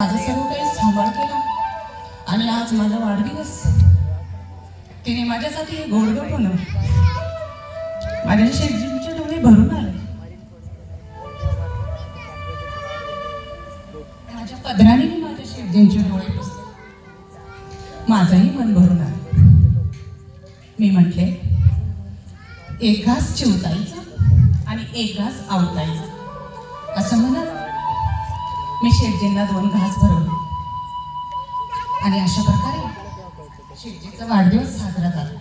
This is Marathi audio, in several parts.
माझं सर्व काही सांभाळ केला. आणि आज माझा वाढदिवस. तिने माझ्यासाठी हे गोडगोड बनवलं माझ्या शेजींचे डोळे भरून आले. माझ्या पदराने माझ्या शेजींचे डोळे पुसले. माझंही मन भरून आलं. मी म्हटले एक घास चिवतायचा आणि एक घास आवतायचा मी शेटजींना दोन घास भरवले. आणि अशा प्रकारे शेटजीचा वाढदिवस साजरा झाला.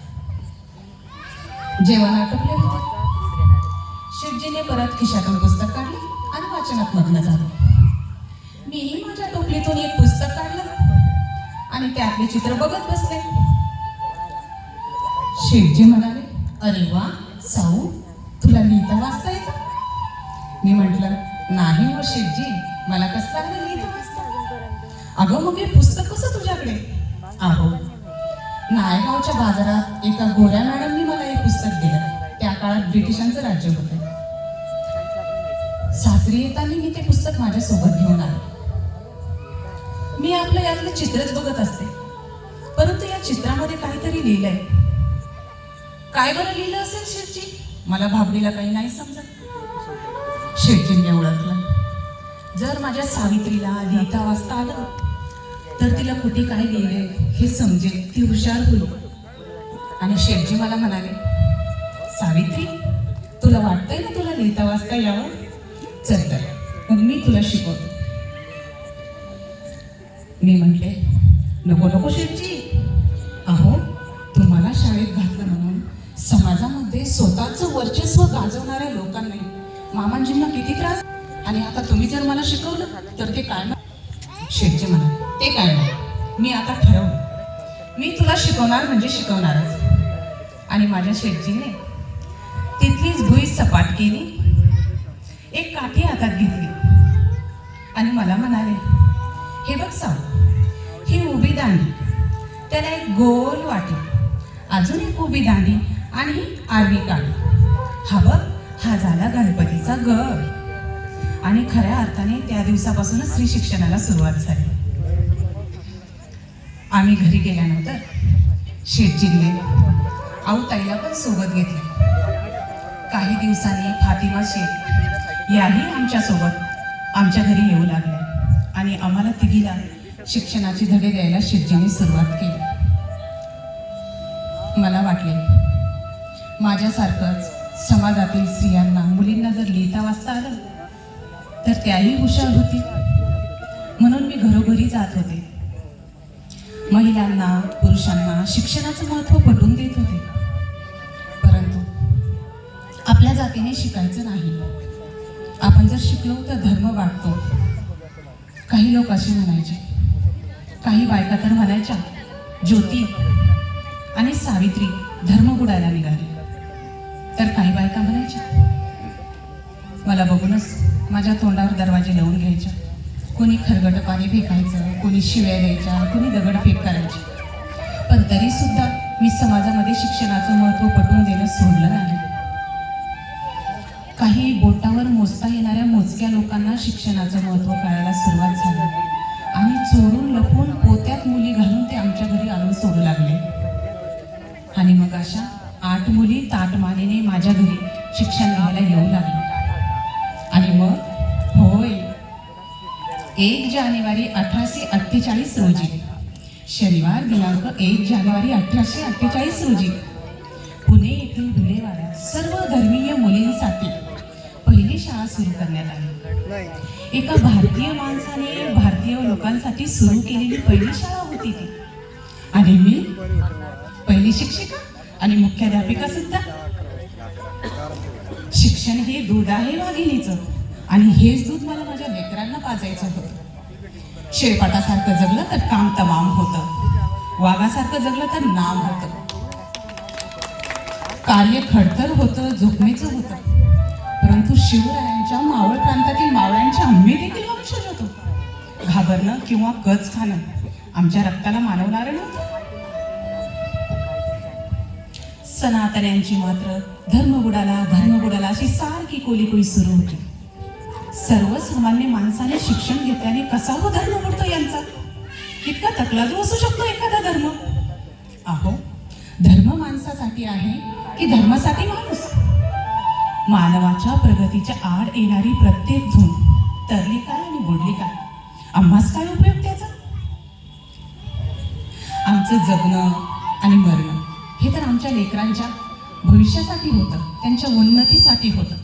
जेवण आटोपले होते. शेटजीने परत खिशातून पुस्तक काढले आणि वाचनात मग्न झालो. मीही माझ्या टोपलीतून एक पुस्तक काढलं आणि त्यातले चित्र बघत बसले. शिवजी म्हणाले अरे वा साऊ तुला लिहिता वाचता येतं? मी म्हटलं नाही हो शिवजी मला कसं लागलं लिहिता? अगं मग हे पुस्तक कसं तुझ्याकडे? अहो नायगावच्या बाजारात एका गोऱ्या मॅडमनी मला हे पुस्तक दिलं. त्या काळात ब्रिटिशांचं राज्य होतं. सासरी येताना मी ते पुस्तक माझ्या सोबत घेऊन आले. मी आपलं यातलं चित्रच बघत असते. परंतु या चित्रामध्ये काहीतरी लिहिलंय. काय बरं लिहिलं असेल शेठजी? मला भाबडीला काही नाही समजत. शेठजींनी ओळखलं जर माझ्या सावित्रीला लिहिता वाचता आलं तर तिला कुठे काय लिहिले हे समजेल. ती हुशार होईल. आणि शेठजी मला म्हणाले सावित्री तुला वाटतंय ना तुला लिहिता वाचता यावं? चल तर मग मी तुला शिकवतो. मी म्हटले नको नको शेठजी. अहो तुम्हाला शाळेत घातलं म्हणून समाजामध्ये स्वतःचं वर्चस्व गाजवणाऱ्या लोकांनी मामांजींना किती त्रास आणि आता तुम्ही जर मला शिकवलं तर ते काय शेठजी म्हणा ते काय नाही मी आता ठरवलं. मी तुला शिकवणार म्हणजे शिकवणारच. आणि माझ्या शेठजीने तिथलीच भुई सपाट केली एक काठी हातात घेतली. आणि मला म्हणाले हे बघ सांग ही उभी दांडी त्याला एक गोल वाटली. अजून एक उभी दांडी आणि ही आडवी हा बघ हा झाला गणपतीचा गड. आणि खऱ्या अर्थाने त्या दिवसापासूनच स्त्री शिक्षणाला सुरुवात झाली. आम्ही घरी गेल्यानंतर शेठजींनी आऊताईला पण सोबत घेतले. काही दिवसांनी फातिमा शेख याही आमच्यासोबत आमच्या घरी येऊ लागल्या आणि आम्हाला तिघीला शिक्षणाची धडे द्यायला शेटजींनी सुरुवात केली. मला वाटले माझ्यासारखंच समाजातील स्त्रियांना मुलींना जर लिहिता वाचता आलं तर त्याही हुशार होती. म्हणून मी घरोघरी जात होते. महिलांना पुरुषांना शिक्षणाचं महत्त्व पटवून देत होते. परंतु आपल्या जातीने शिकायचं नाही. आपण जर शिकलो तर धर्म वाटतो काही लोक असे म्हणायचे. काही बायका तर म्हणायच्या ज्योती आणि सावित्री धर्म बुडायला निघाली. तर काही बायका म्हणायच्या मला बघूनच माझ्या तोंडावर दरवाजे लावून घ्यायच्या. कोणी खरगट पाणी फेकायचं कोणी शिव्या द्यायच्या कोणी दगडफेक करायची. पण तरी सुद्धा मी समाजामध्ये शिक्षणाचं महत्त्व पटवून देणं सोडलं नाही. काही बोटावर मोजता येणाऱ्या मोजक्या लोकांना शिक्षणाचं महत्त्व कळायला सुरुवात झाली. आणि चोरून लपून पोत्यात मुली घालून ते आमच्या घरी आणून सोडू लागले. आणि मग अशा आठ मुली ताटमानेने माझ्या घरी शिक्षण घ्यायला येऊ लागल्या एक जानेवारी अठराशे अठ्ठेचाळीस रोजी. शनिवार दिनांक एक जानेवारी अठराशे अठ्ठेचाळीस रोजी. पुणे येथील धुलेवाड्यात सर्व धर्मीय मुलींसाठी पहिली शाळा सुरू करण्यात आली. एका भारतीय माणसाने भारतीय लोकांसाठी सुरू केलेली पहिली शाळा होती ती. आणि मी? पहिली शिक्षिका आणि मुख्याध्यापिका सुद्धा. शिक्षण हे दूध आहे वाघिणीचं. आणि हेच दूध मला माझ्या लेकरांना पाजायचं होतं. शेरपाटासारखं जगलं तर काम तमाम होतं. वाघासारखं जगलं तर नाम होतं. कार्य खडतर होतं जोखमीचं होतं. परंतु शिवरायांच्या मावळ प्रांतातील मावळ्यांच्या आम्ही देखील वंशज होतो. घाबरणं किंवा कच खाणं आमच्या रक्ताला मानवणारं नव्हतं. सनातन्यांची मात्र धर्म बुडाला धर्म बुडाला अशी सारखी कोलीकोळी सुरू होती. सर्वसामान्य माणसाने शिक्षण घेतल्याने कसा हो धर्म मोडतो यांचा? इतका तकलादू असू शकतो एखादा धर्म? अहो धर्म माणसासाठी आहे की धर्मासाठी माणूस? मानवाच्या प्रगतीच्या आड येणारी प्रत्येक झून तरली काय आणि बुडली काय? आम्हाच काय उपयोग त्याचा? आमचं जगणं आणि मरणं हे तर आमच्या लेकरांच्या भविष्यासाठी होतं त्यांच्या उन्नतीसाठी होतं.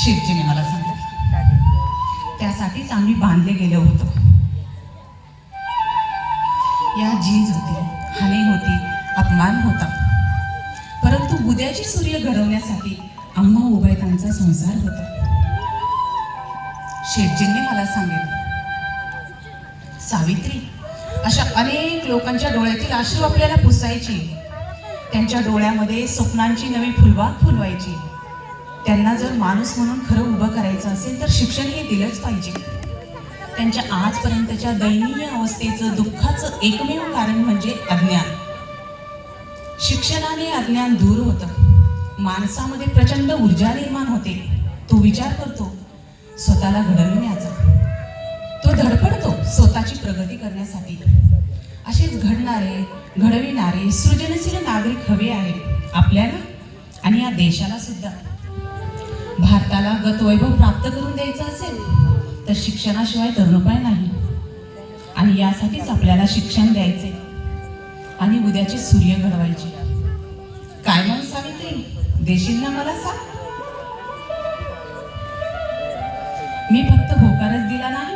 शिवजीने मला सांगितलं त्यासाठीच आम्ही बांधले गेलो होतो. या जीज होती हानी होती अपमान होता. परंतु उद्याची सूर्य घडवण्यासाठी आम्हा उभयतांचा संसार होता. शेटजींनी मला सांगितलं सावित्री अशा अनेक लोकांच्या डोळ्यातील अश्रू आपल्याला पुसायची. त्यांच्या डोळ्यामध्ये स्वप्नांची नवी फुलबाग फुलवायची. त्यांना जर माणूस म्हणून खरं उभं करायचं असेल तर शिक्षण हे दिलंच पाहिजे. त्यांच्या आजपर्यंतच्या दयनीय अवस्थेचं दुःखाचं एकमेव कारण म्हणजे अज्ञान. शिक्षणाने अज्ञान दूर होतं. माणसामध्ये प्रचंड ऊर्जा निर्माण होते. तो विचार करतो स्वतःला घडविण्याचा. तो धडपडतो स्वतःची प्रगती करण्यासाठी. असेच घडणारे घडविणारे सृजनशील नागरिक हवे आहेत आपल्याला आणि या देशाला सुद्धा. भारताला गतवैभव प्राप्त करून द्यायचं असेल तर शिक्षणाशिवाय तरुणोपाय नाही. आणि यासाठीच आपल्याला शिक्षण द्यायचे आणि उद्याचे सूर्य घडवायचे. काय म्हणून सावित्री देशील ना मला सांग. मी फक्त होकारच दिला नाही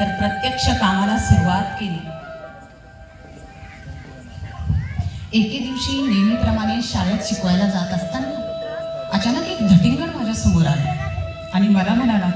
तर प्रत्यक्ष कामाला सुरुवात केली. एके दिवशी नेहमीप्रमाणे शाळेत शिकवायला जात असताना समोर आला. आणि मला म्हणाला